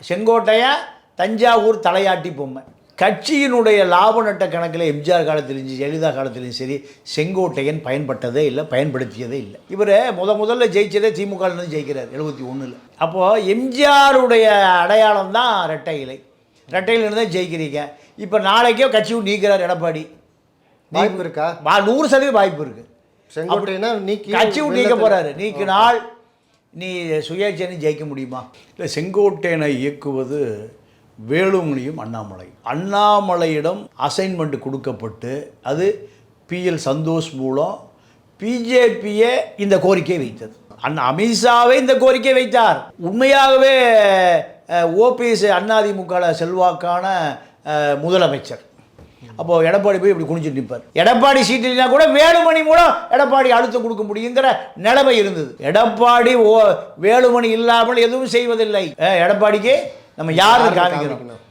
செங்கோட்டையன் தஞ்சாவூர் தலையாட்டி பொம்மை. கட்சியினுடைய லாப நட்ட கணக்கில் எம்ஜிஆர் காலத்திலும் ஜெயலலிதா காலத்திலும் சரி செங்கோட்டையன் பயன்பட்டதே இல்லை பயன்படுத்தியதே இல்லை. இவர் முத முதல்ல ஜெயிச்சதே திமுக இருந்து ஜெயிக்கிறார் எழுபத்தி ஒன்றில் அப்போது எம்ஜிஆருடைய அடையாளம் தான் ரெட்டை இலை. ரெட்டையிலிருந்து தான் ஜெயிக்கிறீங்க. இப்போ நாளைக்கே கட்சியும் நீக்கிறார் எடப்பாடி. வாய்ப்பு இருக்கா? நூறு சதவீதம் வாய்ப்பு இருக்குது செங்கோட்டையினா நீக்கி கட்சியும் நீக்க போறாரு. நீக்கினால் நீ சுயேட்சைன்னு ஜெயிக்க முடியுமா? இல்லை செங்கோட்டையனை இயக்குவது வேலுமணியும் அண்ணாமலை. அண்ணாமலையிடம் அசைன்மெண்ட் கொடுக்கப்பட்டு அது பிஎல் சந்தோஷ் மூலம் பிஜேபியே இந்த கோரிக்கை வைத்தது. அண்ணா அமித்ஷாவே இந்த கோரிக்கை வைத்தார். உண்மையாகவே ஓபிஎஸ் அதிமுக செல்வாக்கான முதலமைச்சர். அப்போ எடப்பாடி போய் இப்படி குனிஞ்சு நிற்பார் எடப்பாடி சீட்டில்னா கூட வேலுமணி மூலம் எடப்பாடி அழுத்தம் கொடுக்க முடியுங்கிற நிலைமை இருந்தது. எடப்பாடி ஓ வேலுமணி இல்லாமல் எதுவும் செய்வதில்லை. எடப்பாடிக்கு நம்ம காமிக்கணும் காமிக்கணும்.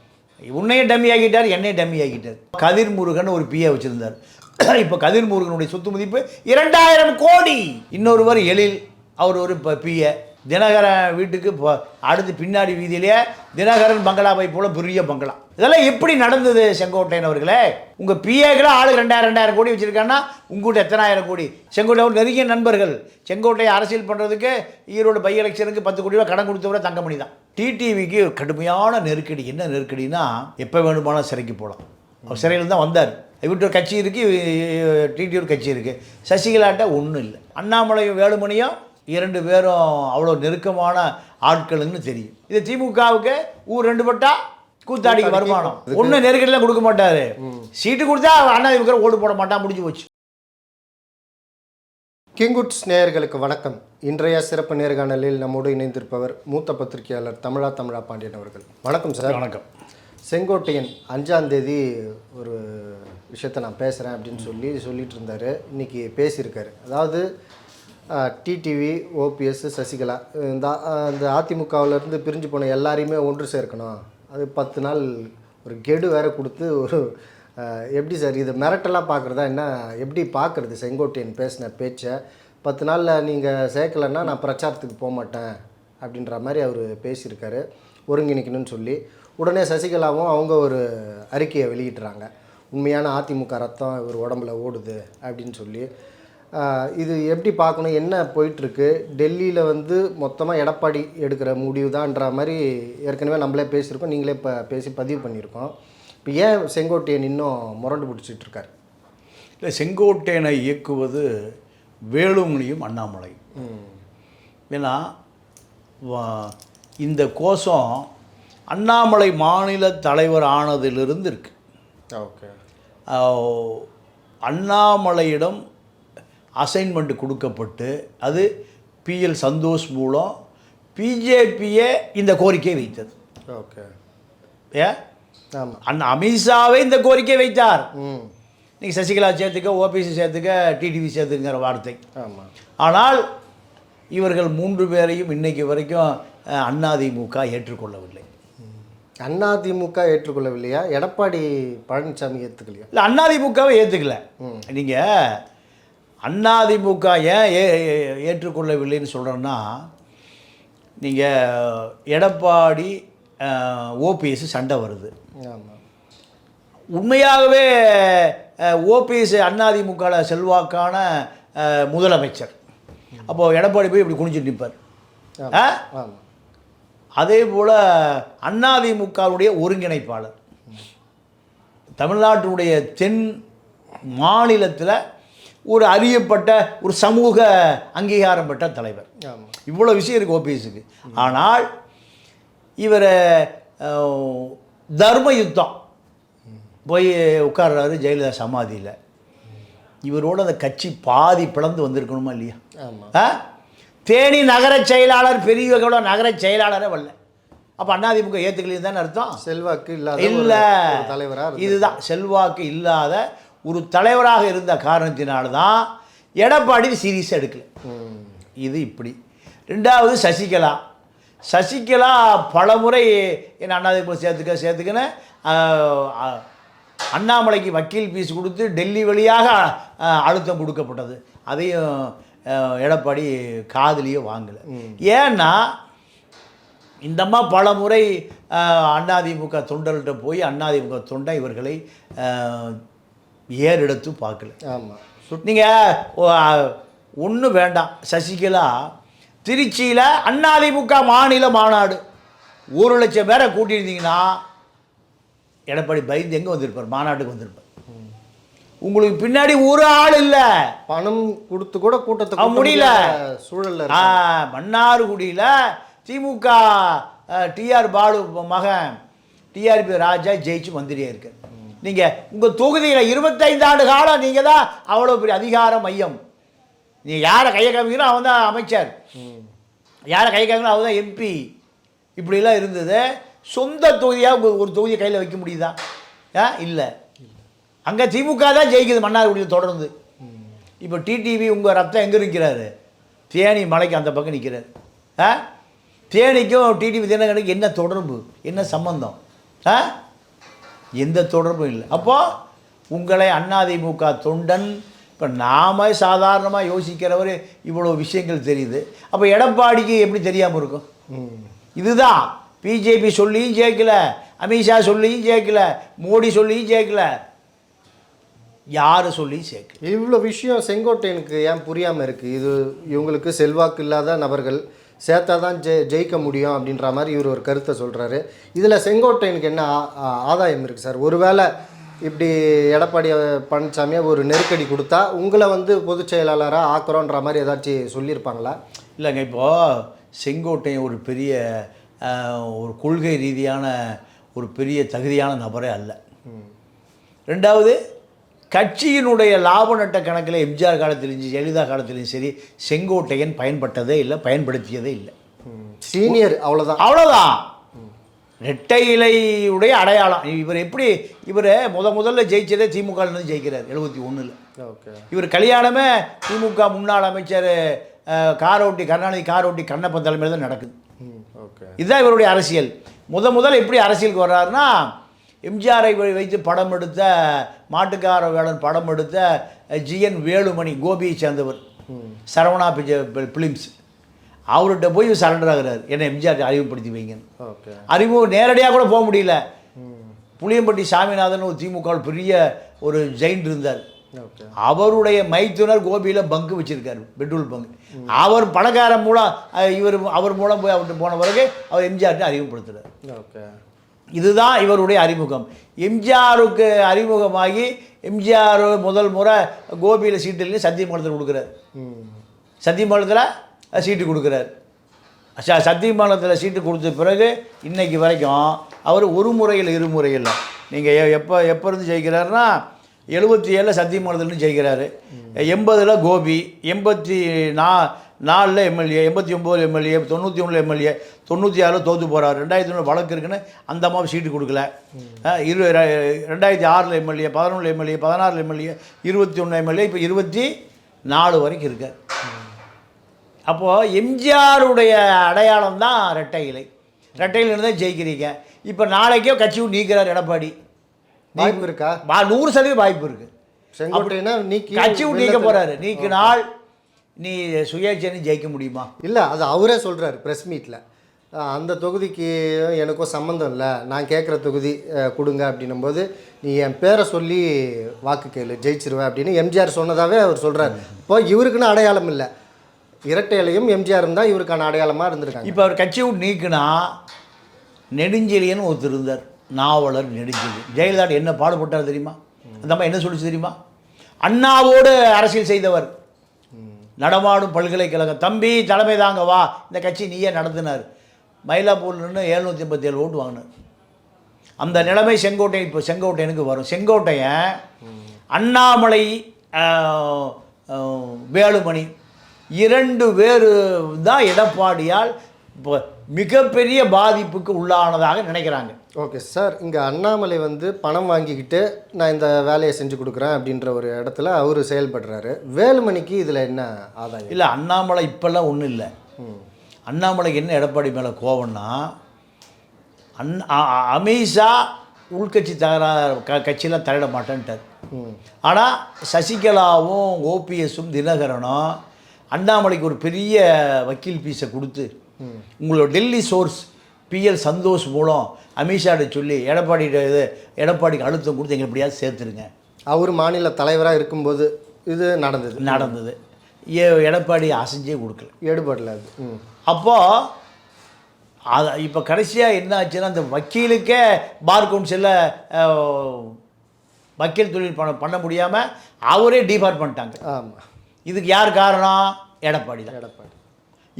உன்னையும் டம்மி ஆக்கிட்டார் என்னையும் டம்மி ஆக்கிட்டார். கதிர் முருகன் ஒரு பிஏ வச்சிருந்தார். இப்போ கதிர் முருகனுடைய சொத்து மதிப்பு இரண்டாயிரம் கோடி. இன்னொருவர் எழில் அவர் ஒரு பிஏ தினகரன் வீட்டுக்கு போ அடுத்து பின்னாடி வீதியிலேயே தினகரன் பங்களாவை போல பெரிய பங்களா. இதெல்லாம் எப்படி நடந்தது செங்கோட்டையன் அவர்களே? உங்கள் பிஏக்களை ஆளுக்கு ரெண்டாயிரம் ரெண்டாயிரம் கோடி வச்சுருக்காங்கன்னா உங்கள்கிட்ட எத்தனாயிரம் கோடி? செங்கோட்டை நெருங்கிய நண்பர்கள். செங்கோட்டையை அரசியல் பண்ணுறதுக்கு ஈரோடு பை எலெக்ஷனுக்கு பத்து கோடி ரூபா கடன் கொடுத்தவரை தங்கமணி தான். டிடிவிக்கு கடுமையான நெருக்கடி. என்ன நெருக்கடினா எப்போ வேணுமானாலும் சிறைக்கு போகலாம். அவர் சிறையில் தான் வந்தார். இவர்கிட்ட ஒரு கட்சி இருக்குது டிடி ஒரு கட்சி இருக்குது சசிகலாட்ட ஒன்றும் இல்லை. அண்ணாமலையும் வேலுமணியும் இரண்டு பேரும் அவ்வளோ நெருக்கமான ஆட்கள்னு தெரியும். இது திமுகவுக்கு ஊர் ரெண்டு பட்டா கூத்தாடிக்கு வருமானம். ஒன்றும் நெருக்கடிலாம் கொடுக்க மாட்டார். சீட்டு கொடுத்தா அண்ணா இருக்கிற ஓட்டு போட மாட்டான் முடிஞ்சு போச்சு. கிங்குட்ஸ் நேயர்களுக்கு வணக்கம். இன்றைய சிறப்பு நேர்காணலில் நம்மோடு இணைந்திருப்பவர் மூத்த பத்திரிகையாளர் தமிழா தமிழா பாண்டியன் அவர்கள். வணக்கம் சார். வணக்கம். செங்கோட்டையன் அஞ்சாம் தேதி ஒரு விஷயத்தை நான் பேசுகிறேன் அப்படின்னு சொல்லி சொல்லிட்டு இருந்தார். இன்னைக்கு பேசியிருக்காரு. அதாவது டிடிவி ஓபிஎஸ் சசிகலா இந்த இந்த அதிமுகவிலேருந்து பிரிஞ்சு போன எல்லாரையுமே ஒன்று சேர்க்கணும். அது பத்து நாள் ஒரு கெடு வேற கொடுத்து ஒரு எப்படி சார் இது மிரட்டலாக பார்க்குறதா? என்ன எப்படி பார்க்குறது? செங்கோட்டையன் பேசின பேச்சை. பத்து நாளில் நீங்கள் சேர்க்கலைன்னா நான் பிரச்சாரத்துக்கு போக மாட்டேன் அப்படின்ற மாதிரி அவர் பேசியிருக்காரு. ஒருங்கிணைக்கணும்னு சொல்லி. உடனே சசிகலாவும் அவங்க ஒரு அறிக்கையை வெளியிட்டுறாங்க. உண்மையான அதிமுக ரத்தம் இவர் உடம்புல ஓடுது அப்படின்னு சொல்லி. இது எப்படி பார்க்கணும்? என்ன போயிட்டுருக்கு? டெல்லியில் வந்து மொத்தமாக எடப்பாடி எடுக்கிற முடிவு தான்ற மாதிரி ஏற்கனவே நம்மளே பேசியிருக்கோம். நீங்களே இப்போ பேசி பதிவு பண்ணியிருக்கோம். இப்போ ஏன் செங்கோட்டையன் இன்னும் முரண்டு பிடிச்சிட்டு இருக்காரு இல்லை செங்கோட்டையனை இயக்குவது வேலுமணியும் அண்ணாமலை ஏன்னா வா- இந்த கோஷம் அண்ணாமலை மாநில தலைவர் ஆனதிலிருந்து இருக்கு. ஓகே. அண்ணாமலையிடம் அசைன்மெண்ட் கொடுக்கப்பட்டு அது பிஎல் சந்தோஷ் மூலம் பிஜேபியே இந்த கோரிக்கை வைத்தது. ஓகே. ஏ? ஆமாம் அண்ணா அமித்ஷாவே இந்த கோரிக்கை வைத்தார். நீங்கள் சசிகலா சேர்த்துக்க ஓபிசி சேர்த்துக்க டிடிவி சேர்த்துக்கிற வார்த்தை. ஆமாம் ஆனால் இவர்கள் மூன்று பேரையும் இன்னைக்கு வரைக்கும் அதிமுக ஏற்றுக்கொள்ளவில்லை. அதிமுக ஏற்றுக்கொள்ளவில்லையா? எடப்பாடி பழனிசாமி ஏற்றுக்கலையா இல்லை அதிமுகவை ஏற்றுக்கல நீங்கள் அதிமுக ஏன் ஏ ஏற்றுக்கொள்ளவில்லைன்னு சொல்கிறேன்னா நீங்கள் எடப்பாடி ஓபிஎஸ் சண்டை வருது. உண்மையாகவே ஓபிஎஸ் அதிமுக செல்வாக்கான முதலமைச்சர். அப்போது எடப்பாடி போய் இப்படி குனிஞ்சு நிற்பார் அதே போல் அதிமுகவுடைய ஒருங்கிணைப்பாளர். தமிழ்நாட்டினுடைய தென் மாநிலத்தில் ஒரு அறியப்பட்ட ஒரு சமூக அங்கீகாரம் பெற்ற தலைவர். இவ்வளோ விஷயம் இருக்குது ஓபிஎஸ்க்கு ஆனால் இவர் தர்ம யுத்தம் போய் உட்கார்றாரு ஜெயலலிதா சமாதியில். இவரோட அந்த கட்சி பாதி பிளந்து வந்திருக்கணுமா இல்லையா? ஆ? தேனி நகர செயலாளர் பெரிய கூட நகர செயலாளரே வரல. அப்போ அதிமுக ஏற்றுக்கலையும் தானே அர்த்தம்? செல்வாக்கு இல்லாத இல்லை. தலைவராக இதுதான். செல்வாக்கு இல்லாத ஒரு தலைவராக இருந்த காரணத்தினால தான் எடப்பாடி சீரியஸ் எடுக்கலை. இது இப்படி. ரெண்டாவது சசிகலா. சசிகலா பல முறை என் அண்ணாதிமுக சேர்த்துக்க சேர்த்துக்கின்னு அண்ணாமலைக்கு வக்கீல் ஃபீஸ் கொடுத்து டெல்லி வழியாக அழுத்தம் கொடுக்கப்பட்டது. அதையும் எடப்பாடி காதுலேயே வாங்கலை. ஏன்னா இந்தம்மா பல முறை அதிமுக தொண்டர்கிட்ட போய் அதிமுக தொண்டை இவர்களை ஆஹ், ஏறெடுத்து பார்க்கல. ஆமாம் நீங்கள் ஒன்றும் வேண்டாம். சசிகலா திருச்சியில் அதிமுக மாநில மாநாடு. ஒரு லட்சம் பேரை கூட்டியிருந்தீங்கன்னா எடப்பாடி பயந்து எங்கே வந்திருப்பார்? மாநாட்டுக்கு வந்திருப்பார். உங்களுக்கு பின்னாடி ஒரு ஆள் இல்லை. பணம் கொடுத்து கூட கூட்டத்தை முடியல. இருக்கு மன்னார்குடியில் திமுக டிஆர் பாலு மகன் டிஆர்பி ராஜா ஜெயிச்சு மந்திரியாக இருக்கு நீங்கள் உங்கள் தொகுதியில் இருபத்தைந்து ஆண்டு காலம் நீங்கள் தான் அவ்வளோ பெரிய அதிகார மையம். நீங்கள் யாரை கையை காமிக்கிறோ அவன் தான் அமைச்சர். யாரை கையை காமிக்கிறோ அவன் தான் எம்பி இப்படிலாம் இருந்தது. சொந்த தொகுதியாக உங்கள் ஒரு தொகுதியை கையில் வைக்க முடியுதா? ஆ இல்லை. அங்கே திமுக தான் ஜெயிக்குது மன்னார்குடியில் தொடர்ந்து. இப்போ டிடிவி உங்கள் ரத்தம் எங்கே நிற்கிறாரு தேனி மலைக்கு அந்த பக்கம் நிற்கிறாரு ஆ? தேனிக்கும் டிடிவி தினகனுக்கு என்ன தொடர்பு? என்ன சம்பந்தம்? ஆ? எந்த தொடர்பும் இல்லை. அப்போது உங்களை அதிமுக தொண்டன் இப்போ நாம சாதாரணமாக யோசிக்கிறவர் இவ்வளோ விஷயங்கள் தெரியுது. அப்போ எடப்பாடிக்கு எப்படி தெரியாமல் இருக்கும். இதுதான். பிஜேபி சொல்லியும் ஜெயிக்கல அமித்ஷா சொல்லியும் ஜெயிக்கல மோடி சொல்லியும் ஜெயிக்கல. யார் சொல்லியும் சேர்க்கல இவ்வளோ விஷயம் செங்கோட்டையனுக்கு ஏன் புரியாமல் இருக்குது இது இவங்களுக்கு செல்வாக்கு இல்லாத நபர்கள். சேர்த்தா தான் ஜெ ஜெயிக்க முடியும் அப்படின்ற மாதிரி இவர் ஒரு கருத்தை சொல்கிறாரு இதில் செங்கோட்டையனுக்கு என்ன ஆதாயம் இருக்குது சார்? ஒருவேளை இப்படி எடப்பாடி பழனிசாமியை ஒரு நெருக்கடி கொடுத்தா உங்களை வந்து பொதுச் செயலாளராக ஆக்குறோன்ற மாதிரி ஏதாச்சும் சொல்லியிருப்பாங்களா? இல்லைங்க இப்போது செங்கோட்டையன் ஒரு பெரிய ஒரு கொள்கை ரீதியான ஒரு பெரிய தகுதியான நபரே அல்ல. ரெண்டாவது கட்சியினுடைய லாப நட்ட கணக்கில் எம்ஜிஆர் காலத்திலையும் சரி, ஜெயலலிதா காலத்திலையும் சரி செங்கோட்டையன் பயன்பட்டதே இல்லை பயன்படுத்தியதே இல்லை. சீனியர் அவ்வளோதான் அவ்வளோதான் ரெட்டை இலையுடைய அடையாளம். இவர் எப்படி இவர் முத முதல்ல ஜெயிச்சதே திமுகலேருந்து ஜெயிக்கிறார் எழுபத்தி ஒன்றில் இவர் கல்யாணமே திமுக முன்னாள் அமைச்சர் காரோட்டி கருணாநிதி காரோட்டி கண்ணப்பன் தலைமையில் தான் நடக்குது. இதுதான் இவருடைய அரசியல். முத முதல்ல எப்படி அரசியலுக்கு வர்றாருன்னா எம்ஜிஆரை வைத்து படம் எடுத்த மாட்டுக்கார வேடன் படம் எடுத்த ஜிஎன் வேலுமணி கோபியை சேர்ந்தவர். சரவணா பிலிம்ஸ். அவர்கிட்ட போய் சரண்டர் ஆகுறாரு. என்னை எம்ஜிஆர் அறிமுகப்படுத்தி வைங்கன்னு. ஓகே. அறிமுகம் நேரடியாக கூட போக முடியல. புளியம்பட்டி சாமிநாதன் ஒரு திமுக பெரிய ஒரு ஜெயின் இருந்தார். அவருடைய மைத்துனர் கோபியில் பங்கு வச்சிருக்காரு. பெட்ரோல் பங்கு அவர் பணக்காரன் மூலம் இவர் அவர் மூலம் போய் அவர்கிட்ட போன பிறகு அவர் எம்ஜிஆர்ட்ட அறிமுகப்படுத்துறார். ஓகே. இதுதான் இவருடைய அறிமுகம். எம்ஜிஆருக்கு அறிமுகமாகி எம்ஜிஆர் முதல் முறை கோபியில் சீட்டில் சத்தியமங்கலத்தில் கொடுக்குறாரு. ம் சத்தியமங்கலத்தில் சீட்டு கொடுக்குறாரு. சா சத்தியமங்கலத்தில் சீட்டு கொடுத்த பிறகு இன்றைக்கு வரைக்கும் அவர் ஒரு முறையில் இரு முறையில் நீங்கள் எப்போ எப்போ இருந்து ஜெயிக்கிறாருன்னா எழுபத்தி ஏழில் சத்தியமங்கலத்துலேருந்து ஜெயிக்கிறாரு. எண்பதில் கோபி எண்பத்தி நா நாலில் எம்எல்ஏ எண்பத்தி ஒம்பது எம்எல்ஏ தொண்ணூற்றி ஒன்றில் எம்எல்ஏ தொண்ணூற்றி ஆறில் தோற்று போகிறார் ரெண்டாயிரத்தி ஒன்று வழக்கு இருக்குன்னு அந்த அம்மாவை சீட்டு கொடுக்கல. இரு ரெண்டாயிரத்தி ஆறில் எம்எல்ஏ பதினொன்று எம்எல்ஏ பதினாறில் எம்எல்ஏ இருபத்தி ஒன்று எம்எல்ஏ இப்போ இருபத்தி நாலு வரைக்கும் இருக்கார் அப்போது எம்ஜிஆருடைய அடையாளம் தான் ரெட்டை இலை. ரெட்டை இலைன்னு தான் ஜெயிக்கிறீங்க. இப்போ நாளைக்கே கட்சி விட்டு நீக்கிறார் எடப்பாடி. வாய்ப்பு இருக்கா? நூறு சதவீதம் வாய்ப்பு இருக்குது செங்கோட்டையனா நீக்கி கட்சி நீக்க போகிறாரு நீக்கினால் நீ சுயேட்சைன்னு ஜெயிக்க முடியுமா? இல்லை அது அவரே சொல்கிறாரு ப்ரெஸ் மீட்டில் அந்த தொகுதிக்கு எனக்கும் சம்மந்தம் இல்லை. நான் கேட்குற தொகுதி கொடுங்க அப்படின்னும் போது நீ என் பேரை சொல்லி வாக்கு கேளு ஜெயிச்சிருவேன் அப்படின்னு எம்ஜிஆர் சொன்னதாகவே அவர் சொல்கிறார் இப்போ இவருக்குன்னு அடையாளம் இல்லை. இரட்டையிலையும் எம்ஜிஆரும் தான் இவருக்கான அடையாளமாக இருந்திருக்காங்க. இப்போ அவர் கட்சி விட்டு நீக்குனா நெடுஞ்செழியன் ஒருத்தர் இருந்தார் நாவலர் நெடுஞ்செழி ஜெயலலிதா என்ன பாடுபட்டார் தெரியுமா? அந்த அம்மா என்ன சொல்லிச்சு தெரியுமா? அண்ணாவோடு அரசியல் செய்தவர். நடமாடும் பல்கலைக்கழகம். தம்பி தலைமை தாங்க வா. இந்த கட்சி நீயே நடத்தினார். மயிலாப்பூர் நின்று எழுநூற்றி ஐம்பத்தி ஏழு ஓட்டு வாங்கினார். அந்த நிலைமை செங்கோட்டை இப்போ செங்கோட்டையனுக்கு வரும். செங்கோட்டையன் அண்ணாமலை வேலுமணி இரண்டு பேர் தான் எடப்பாடியால் இப்போ மிகப்பெரிய பாதிப்புக்கு உள்ளானதாக நினைக்கிறாங்க. ஓகே சார் இங்கே அண்ணாமலை வந்து பணம் வாங்கிக்கிட்டு நான் இந்த வேலையை செஞ்சு கொடுக்குறேன் அப்படின்ற ஒரு இடத்துல அவர் செயல்படுறாரு. வேலுமணிக்கு இதில் என்ன ஆதாயம்? இல்லை அண்ணாமலை இப்போல்லாம் ஒன்றும் இல்லை. அண்ணாமலைக்கு என்ன எடப்பாடி மேலே கோவம்னா அந் அ- அ- அமித்ஷா உள்கட்சி தகராறு க கட்சியில் தலையிட மாட்டேன்ட்டார். ஆனால் சசிகலாவும் ஓபிஎஸும் தினகரனும் அண்ணாமலைக்கு ஒரு பெரிய வக்கீல் ஃபீஸை கொடுத்து உங்களோட டெல்லி சோர்ஸ் பிஎல் சந்தோஷ் மூலம் அமித்ஷாட்ட சொல்லி எடப்பாடிகிட்ட இது எடப்பாடிக்கு அழுத்தம் கொடுத்து எங்களை எப்படியாவது சேர்த்துருங்க. அவர் மாநில தலைவராக இருக்கும்போது இது நடந்தது. நடந்தது. எடப்பாடி அசைஞ்சே கொடுக்கல. எடுபடல அது. அப்போது அது இப்போ கடைசியாக என்ன ஆச்சுன்னா அந்த வக்கீலுக்கே பார் கவுன்சிலில் வக்கீல் தொழில் பண்ண பண்ண முடியாமல் அவரே டிபார்ட் பண்ணிட்டாங்க. ஆமாம் இதுக்கு யார் காரணம்? எடப்பாடி தான். எடப்பாடி.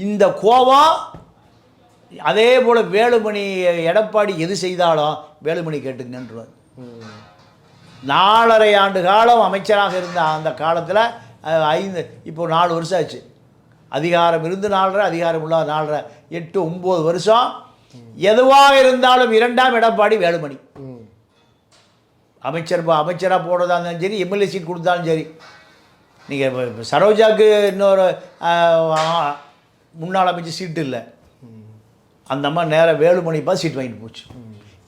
இந்த கோபம் அதே போல் வேலுமணி எடப்பாடி எது செய்தாலும் வேலுமணி கேட்டுங்கன்றார் நாலரை ஆண்டு காலம் அமைச்சராக இருந்த அந்த காலத்தில் ஐந்து இப்போ நாலு வருஷம் ஆச்சு. அதிகாரம் இருந்து நாலரை அதிகாரம் உள்ள நாலரை எட்டு ஒம்பது வருஷம். எதுவாக இருந்தாலும் இரண்டாம் எடப்பாடி வேலுமணி. அமைச்சர் அமைச்சராக போடுறதா இருந்தாலும் சரி எம்எல்ஏ சீட் கொடுத்தாலும் சரி. நீங்கள் சரோஜாவுக்கு இன்னொரு முன்னாள் அமைச்சர் சீட்டு இல்லை. அந்த அம்மா நேராக வேலுமணி பார்த்து சீட் வாங்கிட்டு போச்சு.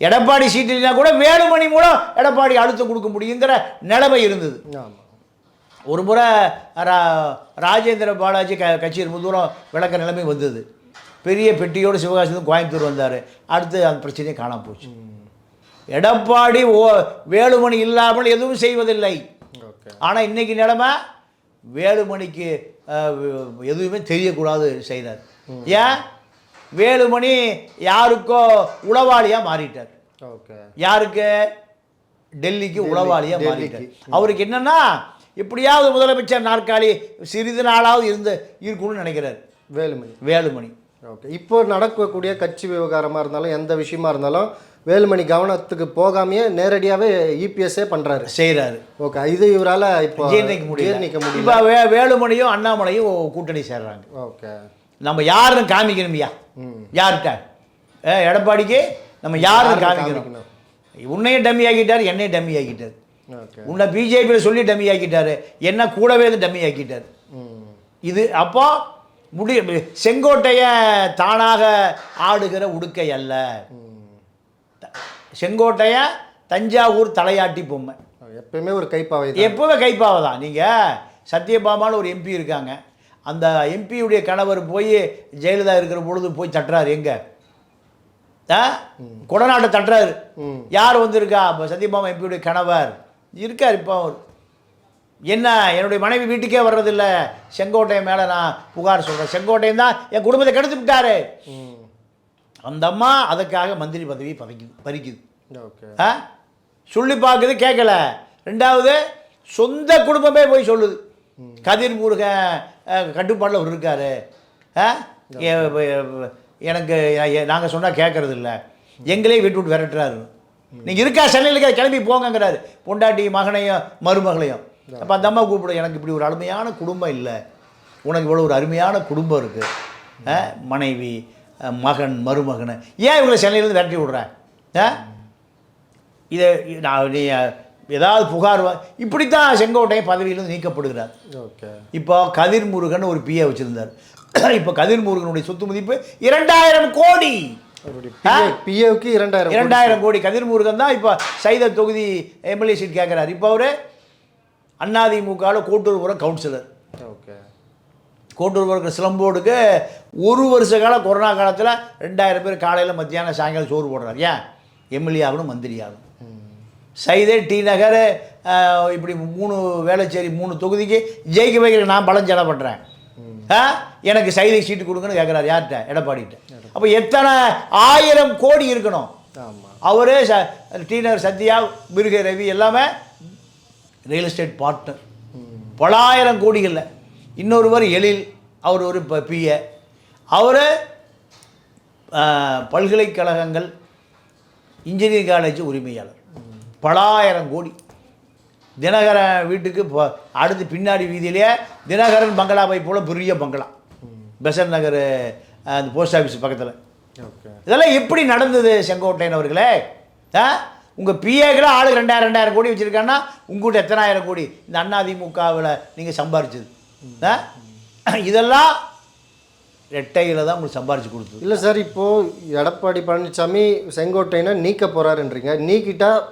எடப்பாடி சீட் இல்லைனா கூட வேலுமணி மூலம் எடப்பாடி அழுத்தம் கொடுக்க முடியுங்கிற நிலைமை இருந்தது. ஒரு முறை ரா- ராஜேந்திர பாலாஜி க கட்சி ரொம்ப தூரம் விளக்க நிலைமை வந்தது. பெரிய பெட்டியோடு சிவகாசிலேருந்து கோயம்புத்தூர் வந்தார். அடுத்து அந்த பிரச்சனையே காணாம போச்சு. எடப்பாடி ஓ வேலுமணி இல்லாமல் எதுவும் செய்வதில்லை. ஆனால் இன்னைக்கு நிலைமை வேலுமணிக்கு எதுவுமே தெரியக்கூடாது செய்கிறார் ஏன்? வேலுமணி யாருக்கோ உளவாளியாக மாறிட்டார். ஓகே. யாருக்கு? டெல்லிக்கு உளவாளியாக. மாறிட்டார். அவருக்கு என்னன்னா எப்படியாவது முதலமைச்சர் நாற்காலி சிறிது நாளாவது இருந்து இருக்கணும்னு நினைக்கிறார். வேலுமணி. வேலுமணி. ஓகே. இப்போ நடக்கக்கூடிய கட்சி விவகாரமாக இருந்தாலும் எந்த விஷயமா இருந்தாலும் வேலுமணி கவனத்துக்கு போகாமையே நேரடியாகவே இபிஎஸ்ஸே பண்ணுறாரு செய்கிறாரு ஓகே. இது இவரால் இப்போ ஜீர்ணிக்க முடியல. ஜீர்ணிக்க இப்போ வே வேலுமணியும் அண்ணாமலையும் கூட்டணி சேர்றாங்க. ஓகே. நம்ம யாருன்னு காமிக்கணும்யா? யார்கிட்ட? ஏ எடப்பாடிக்கு நம்ம யாருன்னு யாருன்னு காமிக்கணும். உன்னையும் டம்மி ஆக்கிட்டார் என்னையும் டம்மி ஆக்கிட்டார். உன்னை பிஜேபியில் சொல்லி டம்மி ஆக்கிட்டாரு. என்ன கூடவே இருந்து டம்மி ஆக்கிட்டார். இது அப்போ முடி செங்கோட்டைய தானாக ஆடுகிற உடுக்கை அல்ல. செங்கோட்டைய தஞ்சாவூர் தலையாட்டி பொம்மை. எப்பயுமே ஒரு கைப்பாவை தான். எப்போவே கைப்பாவை தான். நீங்கள் சத்யபாமான்னு ஒரு எம்பி இருக்காங்க. அந்த எம்பியுடைய கணவர் போய் ஜெயலலிதா இருக்கிற பொழுது போய் தட்டுறாரு. எங்க? கொடநாட்டை தட்டுறாரு. யார் வந்திருக்கா? இப்போ சத்யபாமா எம்பியுடைய கணவர். இருக்கார் இப்போ அவர். என்ன? என்னுடைய மனைவி வீட்டுக்கே வர்றதில்ல. செங்கோட்டையன் மேலே நான் புகார் சொல்கிறேன் செங்கோட்டையன் தான் என் குடும்பத்தை கெடுத்து விட்டாரு. அந்த அம்மா அதுக்காக மந்திரி பதவி பறிக்குது பறிக்குது. ஓகே. ஆ? சொல்லி பார்க்குது கேட்கல ரெண்டாவது சொந்த குடும்பமே போய் சொல்லுது. கதிர் முருகன் கட்டுப்பாடில் அவர் இருக்காரு. எனக்கு நாங்கள் சொன்னால் கேட்கறது இல்லை. எங்களே வீட்டு விட்டு விரட்டுறாரு. நீங்கள் இருக்கா சென்னையில் கிளம்பி போங்கங்கிறாரு. பொண்டாட்டி மகனையும் மருமகளையும். அப்போ அந்த அம்மா கூப்பிடும் எனக்கு இப்படி ஒரு அருமையான குடும்பம் இல்லை. உனக்கு இவ்வளோ ஒரு அருமையான குடும்பம் இருக்குது மனைவி மகன் மருமகன். ஏன் இவங்களை சென்னையிலேருந்து விரட்டி விடுறேன் இதை நான் நீ ஏதாவது புகார் வ- இப்படித்தான் செங்கோட்டையன் பதவியிலிருந்து நீக்கப்படுகிறார். ஓகே. இப்போ கதிர் முருகன் ஒரு பிஏ வச்சிருந்தார். இப்போ கதிர் முருகனுடைய சொத்து மதிப்பு இரண்டாயிரம் கோடி. பிஏவுக்கு இரண்டாயிரம். இரண்டாயிரம் கோடி. கதிர் முருகன் தான் இப்போ சைத தொகுதி எம்எல்ஏ சீட் கேட்குறாரு இப்போ அவர் அதிமுகவில் கோட்டூர்புரம் கவுன்சிலர் ஓகே. கோட்டூர்புரம் சிலம்போடுக்கு ஒரு வருஷ காலம் கொரோனா காலத்தில் ரெண்டாயிரம் பேர் காலையில் மத்தியானம் சாயங்காலம் சோறு போடுறாரு. ஏன்? எம்எல்ஏ ஆகணும் மந்திரி ஆகணும். சைதே டி நகர் இப்படி மூணு வேளச்சேரி மூணு தொகுதிக்கு ஜெயிக்க வைக்கிறதுக்கு நான் பலம் செலவு பண்ணுறேன் எனக்கு சைதை சீட்டு கொடுங்கன்னு கேட்குறாரு யார்கிட்ட? எடப்பாடிகிட்ட. அப்போ எத்தனை ஆயிரம் கோடி இருக்கணும்? அவரே ச டி நகர் சத்யா மிருக ரவி எல்லாமே ரியல் எஸ்டேட் பார்ட்னர் பலாயிரம் கோடிகளில். இன்னொருவர் எழில் அவர் ஒரு ப பிஏ அவர் பல்கலைக்கழகங்கள் இன்ஜினியரிங் காலேஜ் உரிமையாளர். பலாயிரம் கோடி. தினகரன் வீட்டுக்கு ப- அடுத்து பின்னாடி வீதியிலேயே தினகரன் பங்களாவை போல பெரிய பங்களா. பெசன் நகர் அந்த போஸ்ட் ஆஃபீஸ் பக்கத்தில். இதெல்லாம் எப்படி நடந்தது செங்கோட்டையன் அவர்களே? ஆ? உங்கள் பிஏக்கெல்லாம் ஆளுக்கு ரெண்டாயிரம் ரெண்டாயிரம் கோடி வச்சுருக்காங்கன்னா உங்கள்கிட்ட எத்தனாயிரம் கோடி? இந்த அதிமுகவில் நீங்கள் சம்பாரிச்சது. இதெல்லாம் ரெட்டையில் தான் உங்களுக்கு சம்பாரிச்சு கொடுத்தது. இல்லை சார் இப்போது எடப்பாடி பழனிசாமி செங்கோட்டையனை நீக்க போகிறாருன்றீங்க நீக்கிட்டா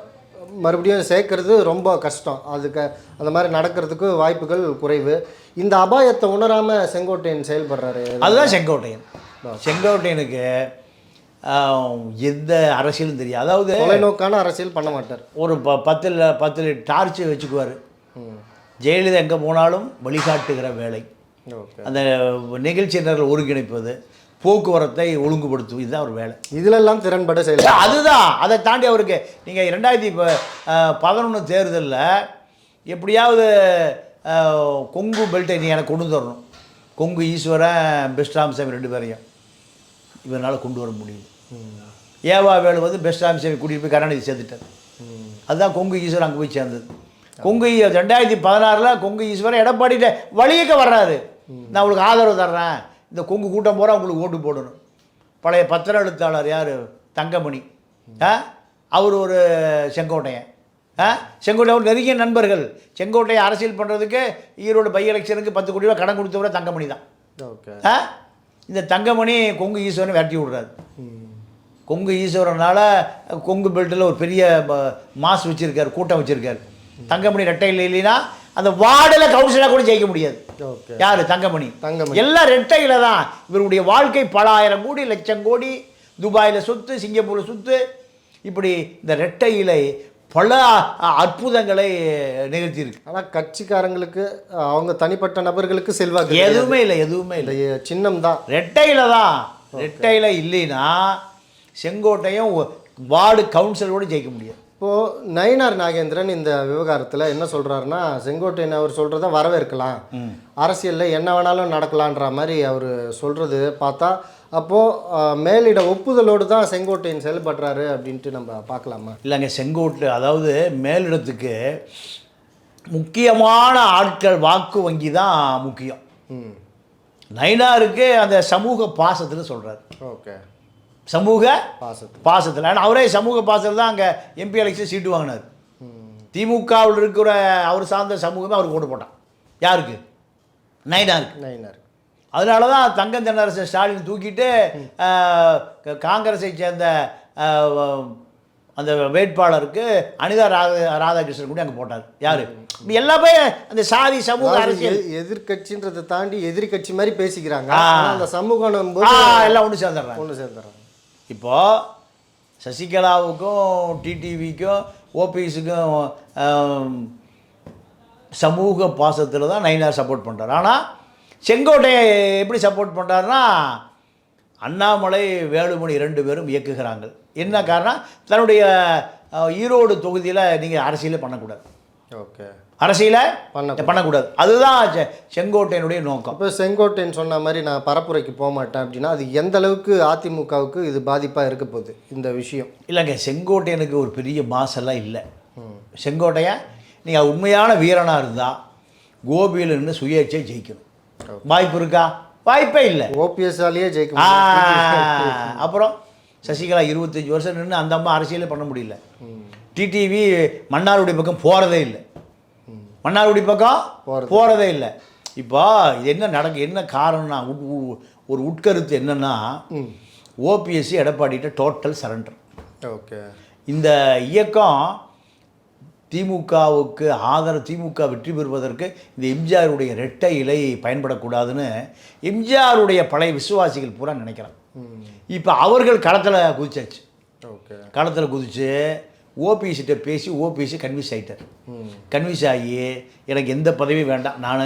மறுபடியும் சேர்க்கறது ரொம்ப கஷ்டம். அதுக்கு அந்த மாதிரி நடக்கிறதுக்கு வாய்ப்புகள் குறைவு. இந்த அபாயத்தை உணராமல் செங்கோட்டையன் செயல்படுறாரு. அதுதான் செங்கோட்டையன். செங்கோட்டையனுக்கு எந்த அரசியலும் தெரியாது. அதாவது தொலைநோக்கான அரசியல் பண்ண மாட்டார். ஒரு ப பத்தில் பத்தில் டார்ச்சு வச்சுக்குவார். ஜெயலலிதா எங்கே போனாலும் வழிகாட்டுகிற வேலை. அந்த நிகழ்ச்சி நேரில் ஒருங்கிணைப்பது. போக்குவரத்தை ஒழுங்குபடுத்துவது இதுதான் ஒரு வேலை. இதிலெல்லாம் திறன்பட செயல். அதுதான். அதை தாண்டி அவருக்கு நீங்கள் ரெண்டாயிரத்தி பதினொன்று தேர்தலில் எப்படியாவது கொங்கு பெல்ட்டை நீ எனக்கு கொண்டு தரணும். கொங்கு ஈஸ்வரன் பெஸ்ட் ராமசாமி ரெண்டு பேரையும். இவரால் கொண்டு வர முடியல ஏவா வேலு வந்து பெஸ்ட் ராமசாமி கூட்டிகிட்டு போய் கருணாநிதி சேர்த்துட்டார். அதுதான் கொங்கு ஈஸ்வரன் அங்கே போய் சேர்ந்தது. கொங்கு ரெண்டாயிரத்தி பதினாறில் கொங்கு ஈஸ்வரன் எடப்பாடிட்ட வழியக்க வர்றாரு. நான் உங்களுக்கு ஆதரவு தர்றேன். இந்த கொங்கு கூட்டம் போகிற உங்களுக்கு ஓட்டு போடணும். பழைய பத்திர எழுத்தாளர் யார்? தங்கமணி. ஆ? அவர் ஒரு செங்கோட்டையன். ஆ? செங்கோட்டையன் நெருங்கிய நண்பர்கள். செங்கோட்டையை அரசியல் பண்ணுறதுக்கு ஈரோடு பை எலெக்ஷனுக்கு பத்து கோடி ரூபா கடன் கொடுத்தவரை தங்கமணி தான். ஓகே. ஆ? இந்த தங்கமணி கொங்கு ஈஸ்வரனை விரட்டி விடுறாரு. கொங்கு ஈஸ்வரனால் கொங்கு பெல்ட்டில் ஒரு பெரிய மாஸ் வச்சுருக்காரு கூட்டம் வச்சுருக்காரு. தங்கமணி ரெட்டை இல்லைன்னா அந்த வார்டில் கவுன்சிலாக கூட ஜெயிக்க முடியாது. யார்? தங்கமணி. தங்கமணி. எல்லாம் ரெட்டையில தான் இவருடைய வாழ்க்கை பல ஆயிரம் கோடி லட்சம் கோடி துபாயில் சொத்து சிங்கப்பூரில் சொத்து. இப்படி இந்த ரெட்டை இலை பல அற்புதங்களை நிகழ்த்தியிருக்கு. ஆனால் கட்சிக்காரங்களுக்கு அவங்க தனிப்பட்ட நபர்களுக்கு செல்வாக்கு. எதுவுமே இல்லை எதுவுமே இல்லை. சின்னம் தான். ரெட்டையில தான் ரெட்டையில இல்லைன்னா செங்கோட்டையும் வார்டு கவுன்சிலரோட ஜெயிக்க முடியாது. இப்போது நயினார் நாகேந்திரன் இந்த விவகாரத்தில் என்ன சொல்கிறாருன்னா செங்கோட்டையன் அவர் சொல்கிறத வரவேற்கலாம். அரசியலில் என்ன வேணாலும் நடக்கலான்ற மாதிரி அவர் சொல்கிறது பார்த்தா அப்போது மேலிட ஒப்புதலோடு தான் செங்கோட்டையன் செயல்படுறாரு அப்படின்ட்டு நம்ம பார்க்கலாமா? இல்லைங்க செங்கோட்டு அதாவது மேலிடத்துக்கு முக்கியமான ஆட்கள் வாக்கு வங்கி தான் முக்கியம். நைனாருக்கு அந்த சமூக பாசத்தில் சொல்கிறார் ஓகே. சமூக பாசத்து பாசத்தில். ஏன்னா அவரே சமூக பாசத்தில் தான் அங்கே எம்பி எலெக்ஷன் சீட்டு வாங்கினார். திமுகவில் இருக்கிற அவர் சார்ந்த சமூகமே அவருக்கு ஓட்டு போட்டான். யாருக்கு? நைனாருக்கு நயினார் அதனால தான் தங்கம் தென்னரசு ஸ்டாலின் தூக்கிட்டு காங்கிரஸை சேர்ந்த அந்த வேட்பாளருக்கு அனிதா ராதா ராதாகிருஷ்ணன் கூட அங்கே போட்டார். யார்? எல்லாமே அந்த சாதி சமூக அரசியல். எதிர்கட்சின்றதை தாண்டி எதிரி கட்சி மாதிரி பேசிக்கிறாங்க. அந்த சமூகம் எல்லாம் ஒன்று சேர்ந்துடுறாங்க. ஒன்று சேர்ந்துறாங்க இப்போது சசிகலாவுக்கும் டிடிவிக்கும் ஓபிஎஸுக்கும் சமூக பாசத்தில் தான் நயினார் சப்போர்ட் பண்ணுறார் ஆனால் செங்கோட்டையை எப்படி சப்போர்ட் பண்ணுறாருன்னா அண்ணாமலை வேலுமணி ரெண்டு பேரும் இயக்குகிறாங்க. என்ன காரணம்? தன்னுடைய ஈரோடு தொகுதியில் நீங்கள் அரசியலே பண்ணக்கூடாது. ஓகே. அரசியலை பண்ணக்கூடாது. பண்ணக்கூடாது. அதுதான் செங்கோட்டையனுடைய நோக்கம். அப்போ செங்கோட்டையன் சொன்ன மாதிரி நான் பரப்புரைக்கு போக மாட்டேன் அப்படின்னா அது எந்த அளவுக்கு அதிமுகவுக்கு இது பாதிப்பாக இருக்க போகுது இந்த விஷயம்? இல்லைங்க செங்கோட்டையனுக்கு ஒரு பெரிய மாசெல்லாம் இல்லை. செங்கோட்டையன் நீங்கள் உண்மையான வீரனாக இருந்தால் கோபியில் நின்று சுயேட்சை ஜெயிக்கணும். வாய்ப்பு இருக்கா? வாய்ப்பே இல்லை. ஓபிஎஸ்ஆலேயே ஜெயிக்க அப்புறம் சசிகலா இருபத்தஞ்சி வருஷம் நின்று அந்த அம்மா அரசியலே பண்ண முடியல. டிடிவி மன்னாருடைய பக்கம் போகிறதே இல்லை. மன்னாருடைய பக்கம். போகிறதே இல்லை. இப்போ இது என்ன நடக்கு என்ன காரணம்னா ஒரு உட்கருத்து என்னன்னா ஓபிஎஸ்சி எடப்பாடிட்ட டோட்டல் சரண்டர் ஓகே. இந்த இயக்கம் திமுகவுக்கு ஆதரவு திமுக வெற்றி பெறுவதற்கு இந்த எம்ஜிஆருடைய இரட்டை இலை பயன்படக்கூடாதுன்னு எம்ஜிஆருடைய பழைய விசுவாசிகள் பூரா நினைக்கிறாங்க. இப்போ அவர்கள் களத்தில் குதிச்சாச்சு. ஓகே. களத்தில் குதிச்சு ஓபிஎஸ்கிட்ட பேசி ஓபிஎஸ்சி கன்வின்ஸ் ஆகிட்டார் கன்வின்ஸ் ஆகி எனக்கு எந்த பதவியும் வேண்டாம். நான்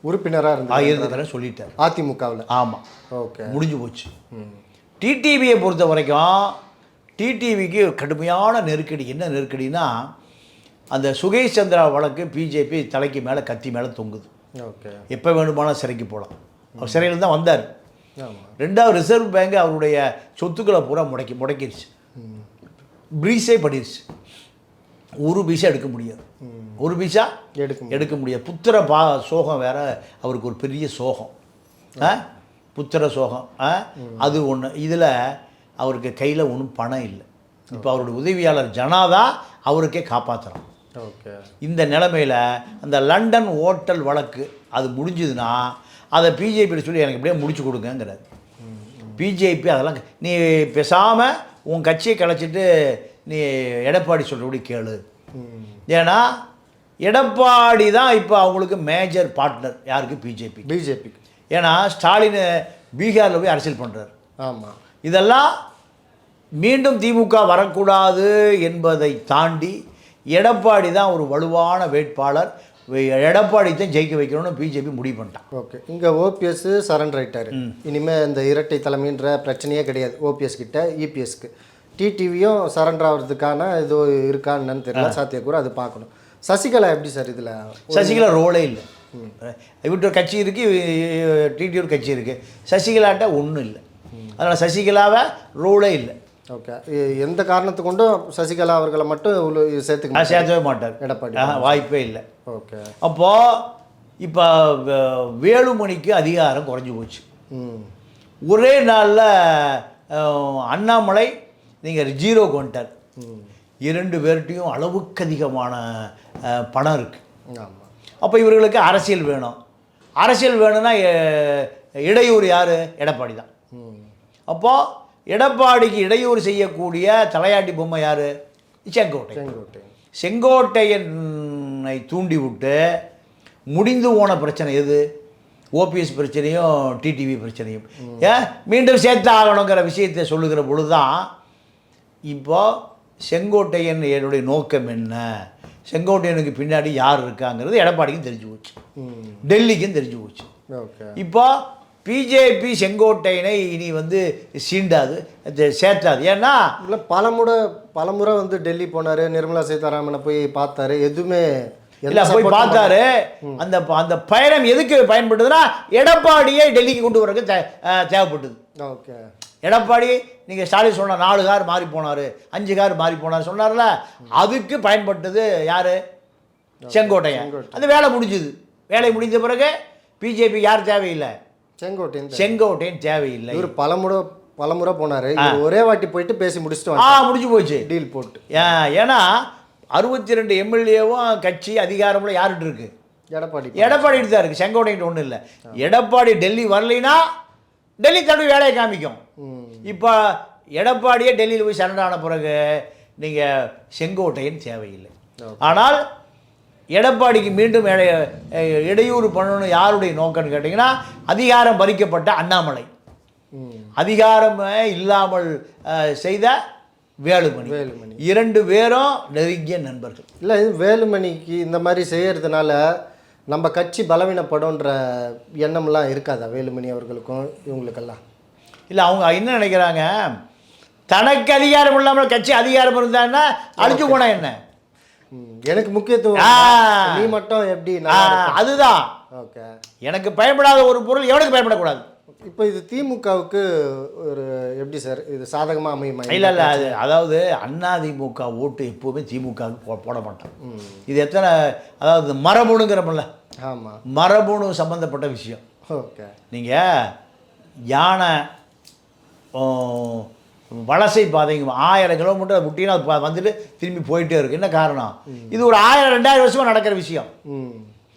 உறுப்பினராக இருந்தாங்க இருந்துக்கிறேன் சொல்லிட்டார். அதிமுகவில். ஆமாம் ஓகே. முடிஞ்சு போச்சு. டிடிவியை பொறுத்த வரைக்கும் டிடிவிக்கு கடுமையான நெருக்கடி. என்ன நெருக்கடினா அந்த சுகேஷ் சந்திரா வழக்கு பிஜேபி தலைக்கு மேலே கத்தி மேலே தொங்குது. ஓகே. எப்போ வேணுமானாலும் சிறைக்கு போகலாம் அவர் சிறையில் தான் வந்தார். ரெண்டாவது ரிசர்வ் பேங்க் அவருடைய சொத்துக்களை பூரா முடக்கி முடக்கிருச்சு. ப்ரீஸே பண்ணிருச்சு ஒரு பைசா எடுக்க முடியாது. ஒரு பைசா எடுக்க. எடுக்க முடியாது. புத்திர பா சோகம் வேற அவருக்கு ஒரு பெரிய சோகம். ஆ? புத்திர சோகம். ஆ? அது ஒன்று இதில் அவருக்கு கையில் ஒன்றும் பணம் இல்லை. இப்போ அவருடைய உதவியாளர் ஜனாதான் அவருக்கே காப்பாற்றுறான் ஓகே. இந்த நிலமையில் அந்த லண்டன் ஓட்டல் வழக்கு அது முடிஞ்சுதுன்னா அதை பிஜேபி சொல்லி எனக்கு இப்படியே முடிச்சு கொடுங்கங்கிறாரு. பிஜேபி அதெல்லாம் நீ பேசாமல் உன் கட்சியை கலைச்சிட்டு நீ எடப்பாடி சொல்கிறபடி கேளு. ஏன்னா எடப்பாடி தான் இப்போ அவங்களுக்கு மேஜர் பார்ட்னர் யாருக்கு? பிஜேபி பிஜேபிக்கு ஏன்னா ஸ்டாலின் பீகாரில் போய் அரசியல் பண்ணுறாரு ஆமாம் இதெல்லாம் மீண்டும் திமுக வரக்கூடாது என்பதை தாண்டி எடப்பாடி தான் ஒரு வலுவான வேட்பாளர். எடப்பாடி தான் ஜெயிக்க வைக்கணும்னு பிஜேபி முடிவு பண்ணிட்டான். ஓகே. இங்கே ஓபிஎஸ் சரண்டர் ஆயிட்டாரு. இனிமேல் இந்த இரட்டை தலைமைன்ற பிரச்சனையே கிடையாது. ஓபிஎஸ் கிட்ட இபிஎஸ்க்கு டிடிவியும் சரண்டர் ஆகிறதுக்கான இது இருக்கான்னு தெரியல. சாத்தியக்கூறு அது பார்க்கணும். சசிகலா எப்படி சார் இதில்? சசிகலா ரோலே இல்லை. இவர்கிட்ட ஒரு கட்சி இருக்குது டிடி ஒரு கட்சி இருக்குது சசிகலாட்ட ஒன்றும் இல்லை. அதனால் சசிகலாவை ரோலே இல்லை. ஓகே. எந்த காரணத்து கொண்டும் சசிகலா அவர்களை மட்டும் சேர்த்துக்க சேர்த்தவே மாட்டார்? எடப்பாடி வாய்ப்பே இல்லை. ஓகே. அப்போது இப்போ வேலுமணிக்கு அதிகாரம் குறைஞ்சி போச்சு. ம். ஒரே நாளில் அண்ணாமலை நீங்கள் ஜீரோக்கு வந்துட்டார் இரண்டு பேர்கிட்டையும் அளவுக்கு அதிகமான பணம் இருக்குது ஆமாம் அப்போ இவர்களுக்கு அரசியல் வேணும். அரசியல் வேணும்னா இடையூறு யார்? எடப்பாடி தான். ம். அப்போது எடப்பாடிக்கு இடையூறு செய்யக்கூடிய தலையாட்டி பொம்மை யார்? செங்கோட்டை. செங்கோட்டை. செங்கோட்டையனை தூண்டி விட்டு முடிந்து போன பிரச்சனை எது? ஓபிஎஸ் பிரச்சனையும் டிடிவி பிரச்சனையும். ஏன் மீண்டும் சேர்த்து ஆகணுங்கிற விஷயத்தை சொல்லுகிற பொழுது தான் இப்போ செங்கோட்டையன் என்னுடைய நோக்கம் என்ன? செங்கோட்டையனுக்கு பின்னாடி யார் இருக்காங்கிறது எடப்பாடிக்கும் தெரிஞ்சு போச்சு. டெல்லிக்கும் தெரிஞ்சு போச்சு. இப்போ பிஜேபி செங்கோட்டையனை இனி வந்து சீண்டாது சேர்த்தாது ஏன்னா இல்லை பலமுறை பலமுறை வந்து டெல்லி போனார் நிர்மலா சீதாராமனை போய் பார்த்தாரு எதுவுமே இல்ல போய் பார்த்தாரு. அந்த அந்த பயணம் எதுக்கு பயன்படுதுன்னா எடப்பாடியை டெல்லிக்கு கொண்டு அஹ் தேவைப்பட்டது. ஓகே. எடப்பாடி நீங்கள் ஸ்டாலின் சொன்ன நாலு கார் மாறி போனார் அஞ்சு கார் மாறி போனார் சொன்னார்ல அதுக்கு பயன்பட்டது யார்? செங்கோட்டையன். அந்த வேலை முடிஞ்சுது. வேலை முடிஞ்ச பிறகு பிஜேபி யார் தேவையில்லை? செங்கோட்டையன். செங்கோட்டையன் தேவையில்லை. இவர் பலமுறை பலமுறை போனாரு. ஒரே வாட்டி போயிட்டு பேசி முடிச்சுட்டு ஆ முடிஞ்சு போச்சு. டீல் போட்டு. ஏன், ஏன்னா அறுபத்தி ரெண்டு எம்எல்ஏவும் கட்சி அதிகாரமுள்ள யார்கிட்ட இருக்கு? எடப்பாடி எடப்பாடி தான் இருக்கு. செங்கோட்டைகிட்ட ஒன்றும் இல்லை. எடப்பாடி டெல்லி வரலைன்னா டெல்லி தடவை வேலையை காமிக்கும். இப்போ எடப்பாடியே டெல்லியில் போய் சரணான பிறகு நீங்கள் செங்கோட்டையன் தேவையில்லை. ஆனால் எடப்பாடிக்கு மீண்டும் இடைய- இடையூறு பண்ணணும் யாருடைய நோக்கம்னு கேட்டிங்கன்னா அதிகாரம் பறிக்கப்பட்ட அண்ணாமலை. அதிகாரமே இல்லாமல் செய்த வேலுமணி. வேலுமணி. இரண்டு பேரும் நெருங்கிய நண்பர்கள். இல்லை வேலுமணிக்கு இந்த மாதிரி செய்யறதுனால நம்ம கட்சி பலவீனப்படும்ன்ற எண்ணம்லாம் இருக்காதா வேலுமணி அவர்களுக்கும் இவங்களுக்கெல்லாம்? இல்லை அவங்க என்ன நினைக்கிறாங்க? தனக்கு அதிகாரம் இல்லாமல் கட்சி அதிகாரம் இருந்தான்னா அழிச்சு போனா என்ன? எனக்கு முக்கியத்துவம். நீ மட்டும் எப்படி அதுதான். ஓகே. எனக்கு பயன்படாத ஒரு பொருள் எவனுக்கு பயன்படக்கூடாது இப்போ இது திமுகவுக்கு ஒரு எப்படி சார் இது சாதகமாக அமையுமா? இல்லை இல்லை அது அதாவது அதிமுக ஓட்டு எப்போவுமே திமுகவுக்கு போ போட மாட்டான் இது எத்தனை அதாவது மரபணுங்கிறமில்ல ஆமாம் மரபணு சம்மந்தப்பட்ட விஷயம். ஓகே. நீங்கள் யானை வலசை பாதைங்க. ஆயிரம் கிலோமீட்டர் ப- வந்துட்டு திரும்பி போயிட்டே இருக்கு. என்ன காரணம்? இது ஒரு ஆயிரம் ரெண்டாயிரம் வருஷமாக நடக்கிற விஷயம்.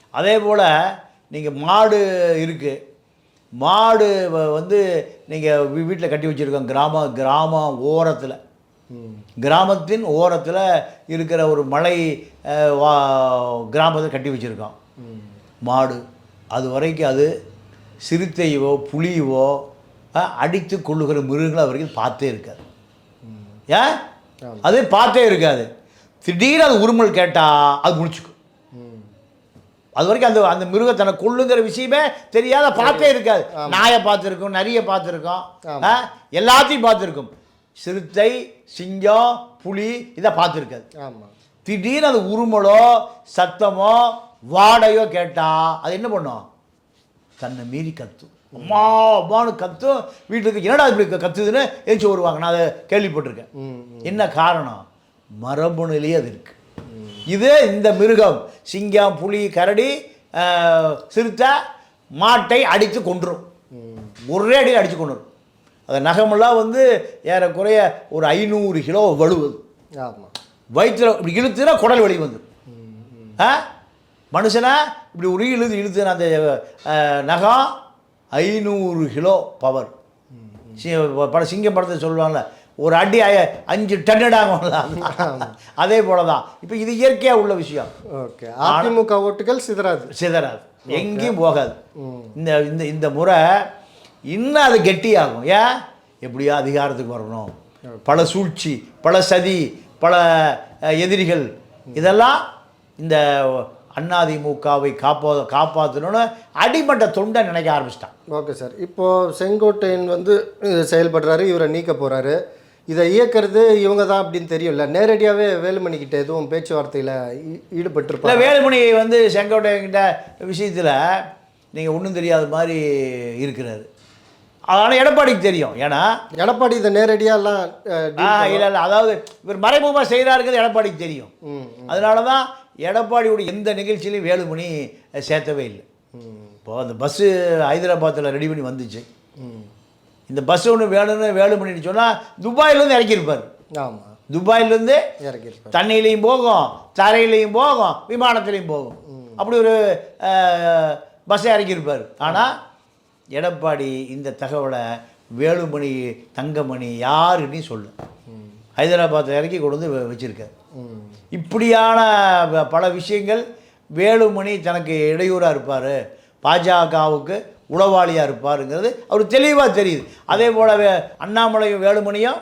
அதே போல் நீங்கள் மாடு இருக்குது மாடு வந்து நீங்கள் வீட்டில் கட்டி வச்சுருக்கோம். கிராம கிராமம் ஓரத்தில். கிராமத்தின் ஓரத்தில் இருக்கிற ஒரு மலை வா- கிராமத்தை கட்டி வச்சுருக்கோம். மாடு. அது வரைக்கும் அது சிறுத்தையவோ புலியவோ அடித்து கொள்ளுகிற மிருகங்களை அது வரைக்கும் பார்த்தே இருக்காது. ஏன்? ஆமா. அது பார்த்தே இருக்காது. திடீர்னு அது உருமல் கேட்டால் அது முடிச்சுக்கும். அது வரைக்கும் அந்த அந்த மிருகம் தன்னை கொள்ளுங்கிற விஷயமே தெரியாத பார்த்தே இருக்காது. நாயை பார்த்துருக்கோம் நரியை பார்த்துருக்கோம். எல்லாத்தையும் பார்த்துருக்கோம். சிறுத்தை சிங்கம் புலி இதை பார்த்துருக்காது. திடீர்னு அது உருமலோ சத்தமோ வாடையோ கேட்டால் அது என்ன பண்ணும்? தன்னை மீறி கத்தும். அம்மா அம்மானு கத்தும் வீட்டுக்கு என்னடா இப்படி கத்துதுன்னு எழுச்சி வருவாங்க. நான் அதை கேள்விப்பட்டிருக்கேன். என்ன காரணம்? மரபணுலேயே அது இருக்கு. இது இந்த மிருகம் சிங்கம் புலி கரடி சிறுத்தை மாட்டை அடித்து கொன்றும். ம். ஒரே அடி அடித்து கொண்டுரும் அந்த நகமெல்லாம் வந்து ஏறக்குறைய ஒரு ஐநூறு கிலோ வலுவது ஆமாம் வயிற்றுல இப்படி இழுத்துனா குடல் ம் ம். ஆ? மனுஷனா இப்படி ஒரு இழுத்து இழுத்துனா அந்த நகம் ஐநூறு கிலோ பவர் பட சிங்கம் படத்தை சொல்லுவாங்கல்ல ஒரு அடி அஞ்சு டன்னடாங்கல்ல அதே போல தான் இப்போ இது இயற்கையாக உள்ள விஷயம். ஓகே. அதிமுக ஓட்டுகள் சிதறாது. சிதறாது. எங்கேயும் போகாது. இந்த இந்த இந்த முறை இன்னும் அது கெட்டியாகும். ஏன் எப்படியோ அதிகாரத்துக்கு வரணும். பல சூழ்ச்சி பல சதி பல எதிரிகள். இதெல்லாம் இந்த அதிமுகவை காப்பா காப்பாற்றணும்னு அடிமட்ட தொண்டை நினைக்க ஆரம்பிச்சிட்டான். Okay sir. இப்போது செங்கோட்டையன் வந்து செயல்படுறாரு இவரை நீக்க போகிறாரு இதை இயக்கிறது இவங்க தான் அப்படின்னு தெரியும்ல. நேரடியாகவே வேலுமணி கிட்ட எதுவும் பேச்சுவார்த்தையில் ஈடுபட்டிருப்பாங்க வேலுமணி வந்து செங்கோட்டையன்கிட்ட விஷயத்தில் நீங்கள் ஒன்றும் தெரியாத மாதிரி இருக்கிறாரு. ஆனால் எடப்பாடிக்கு தெரியும். ஏன்னா எடப்பாடி இதை ஆ இல்லை இல்லை. அதாவது இவர் மறைமுகமாக செய்கிறாருங்கிறது எடப்பாடிக்கு தெரியும். ம், அதனால தான் எடப்பாடியோட எந்த நிகழ்ச்சியிலையும் வேலுமணி சேர்த்தவே இல்லை. இப்போ அந்த பஸ்ஸு ஹைதராபாத்தில் ரெடி பண்ணி வந்துச்சு. இந்த பஸ் ஒன்று வேணும்னு வேலுமணின்னு சொன்னால் துபாயிலேருந்து இறக்கியிருப்பார். ஆமாம் துபாயிலேருந்து இறக்கியிருப்பார். தண்ணியிலையும் போகும் தரையிலையும் போகும் விமானத்துலேயும் போகும். அப்படி ஒரு பஸ்ஸை இறக்கியிருப்பார். ஆனால் எடப்பாடி இந்த தகவலை வேலுமணி தங்கமணி யாருன்னு சொல்லு ஹைதராபாத்தில் இறக்கி கொண்டு வந்து வச்சிருக்காரு. இப்படியான பல விஷயங்கள் வேலுமணி தனக்கு இடையூறாக இருப்பார். பாஜகவுக்கு உளவாளியாக இருப்பாருங்கிறது அவர் தெளிவாக தெரியுது. அதே போலவே அண்ணாமலையும் வேலுமணியும்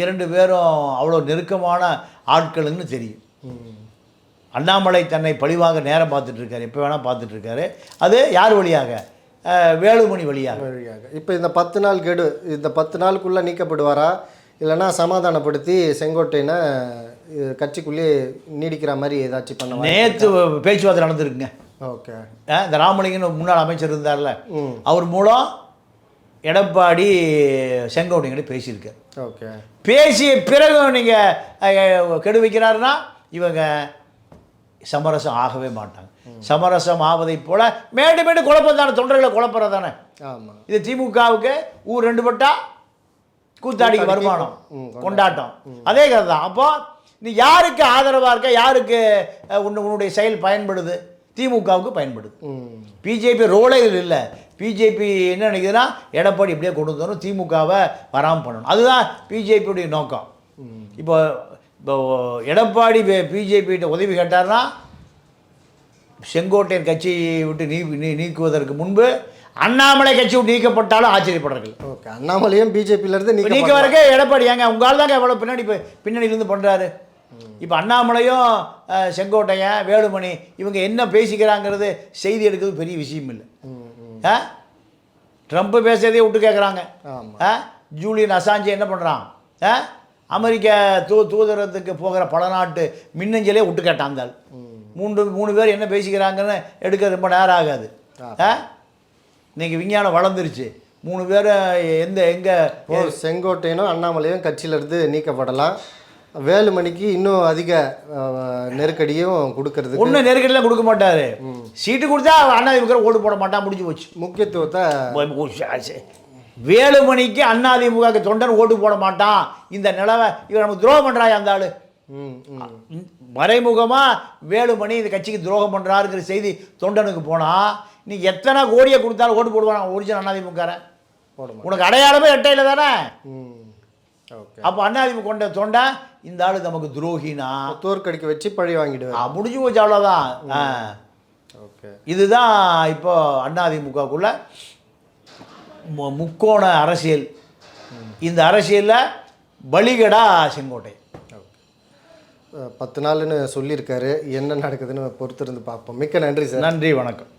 இரண்டு பேரும் அவ்வளோ நெருக்கமான ஆட்கள்னு தெரியும். அண்ணாமலை தன்னை பழிவாங்க நேரம் பார்த்துட்ருக்காரு. எப்போ வேணால் பார்த்துட்ருக்காரு. அது யார் வழியாக? வேலுமணி வழியாக. வழியாக. இப்போ இந்த பத்து நாள் கெடு இந்த பத்து நாளுக்குள்ளே நீக்கப்படுவாரா? இல்லைன்னா சமாதானப்படுத்தி செங்கோட்டையனை கட்சிக்குள்ளேயே நீடிக்கிற மாதிரி ஏதாச்சும் பண்ண நேற்று பேச்சுவார்த்தை நடந்திருக்குங்க. ஓகே. இந்த ராமலிங்கன்னு முன்னாள் அமைச்சர் இருந்தார்ல அவர் மூலம் எடப்பாடி செங்கோட்டையங்கிட்ட பேசியிருக்கார். ஓகே. பேசிய பிறகு நீங்கள் கெடு வைக்கிறாருன்னா இவங்க சமரசம் ஆகவே மாட்டாங்க. சமரசம் ஆவதைப் போல மேண்டும் மேண்டும் குழப்பம் தானே தொண்டர்களை குழப்பறது தானே. ஆமாம் இது திமுகவுக்கு ஊர் ரெண்டு பட்டா கூத்தாடிக்கு வருமானம் கொண்டாட்டம். அதே கதை தான் அப்போ நீ யாருக்கு ஆதரவாக இருக்க யாருக்கு உன்னு உன்னுடைய செயல் பயன்படுது? திமுகவுக்கு பயன்படுது. பிஜேபி ரோலே இதில் இல்லை. பிஜேபி என்ன நினைக்குதுன்னா எடப்பாடி இப்படியே கொண்டு வந்தோம் திமுகவை வராமல் பண்ணணும். அதுதான் பிஜேபியுடைய நோக்கம். இப்போ இப்போ எடப்பாடி பிஜேபிகிட்ட உதவி கேட்டார்னா செங்கோட்டையன் கட்சியை விட்டு நீ நீக்குவதற்கு முன்பு அண்ணாமலை கட்சி நீக்கப்பட்டாலும் ஆச்சரியப்படுறார்கள் ஓகே அண்ணாமலையும் பிஜேபியிலேருந்து நீக்க நீக்க வரைக்கும் எடப்பாடி ஏங்க உங்களால் தாங்க எவ்வளோ பின்னாடி இப்போ பின்னணியிலேருந்து பண்ணுறாரு இப்போ அண்ணாமலையும் செங்கோட்டையன் வேலுமணி இவங்க என்ன பேசிக்கிறாங்கிறது செய்தி எடுக்கிறது பெரிய விஷயம் இல்லை. ஆ? ட்ரம்ப் பேசுறதே விட்டு கேட்குறாங்க ஆ? ஜூலியன் அசாஞ்சே என்ன பண்ணுறான் ஆ? அமெரிக்க தூ தூதரத்துக்கு போகிற பல நாட்டு மின்னஞ்சலே விட்டு ஆள். மூன்று மூணு பேர் என்ன பேசிக்கிறாங்கன்னு எடுக்க ரொம்ப நேரம் ஆகாது. ஆ? இன்னைக்கு விஞ்ஞானம் வளர்ந்துருச்சு. மூணு பேர் எந்த எங்கே? செங்கோட்டையனும் அண்ணாமலையும் கட்சியிலேருந்து நீக்கப்படலாம். வேலுமணிக்கு இன்னும் அதிக நெருக்கடியும் கொடுக்கறதுக்கு ஒன்றும் நெருக்கடிலாம் கொடுக்க மாட்டார். சீட்டு கொடுத்தா அண்ணா இருக்கிற ஓட்டு போட மாட்டான் முடிஞ்சு போச்சு. முக்கியத்துவத்தை வேலுமணிக்கு அண்ணாதிமுக தொண்டன் ஓட்டு போட மாட்டான். இந்த நிலவை இவன் நமக்கு துரோகம் பண்ணுறாய் அந்த ஆளு? மறைமுகமாக வேலுமணி இந்த கட்சிக்கு துரோகம் பண்ணுறாருங்கிற செய்தி தொண்டனுக்கு போனால் நீ எத்தனை கோடியை கொடுத்தாலும் ஓட்டு போடுவான்? ஒரிஜினல் மாட்டேன். உனக்கு அடையாளமே எட்டையில் தானே? அப்போ அண்ணாதிமுக கொண்ட தொண்டன் இந்த ஆளு நமக்கு துரோகினா தோற்கடிக்க வச்சு பழி வாங்கிடுவார். ஆ, முடிஞ்சு போச்சு அவ்வளோதான் இதுதான் இப்போ அதிமுகக்குள்ள முக்கோண அரசியல். இந்த அரசியலில் பலிகடா செங்கோட்டை பத்து நாள்னு சொல்லியிருக்காரு. என்ன நடக்குதுன்னு பொறுத்திருந்து பார்ப்போம். மிக்க நன்றி சார். நன்றி வணக்கம்.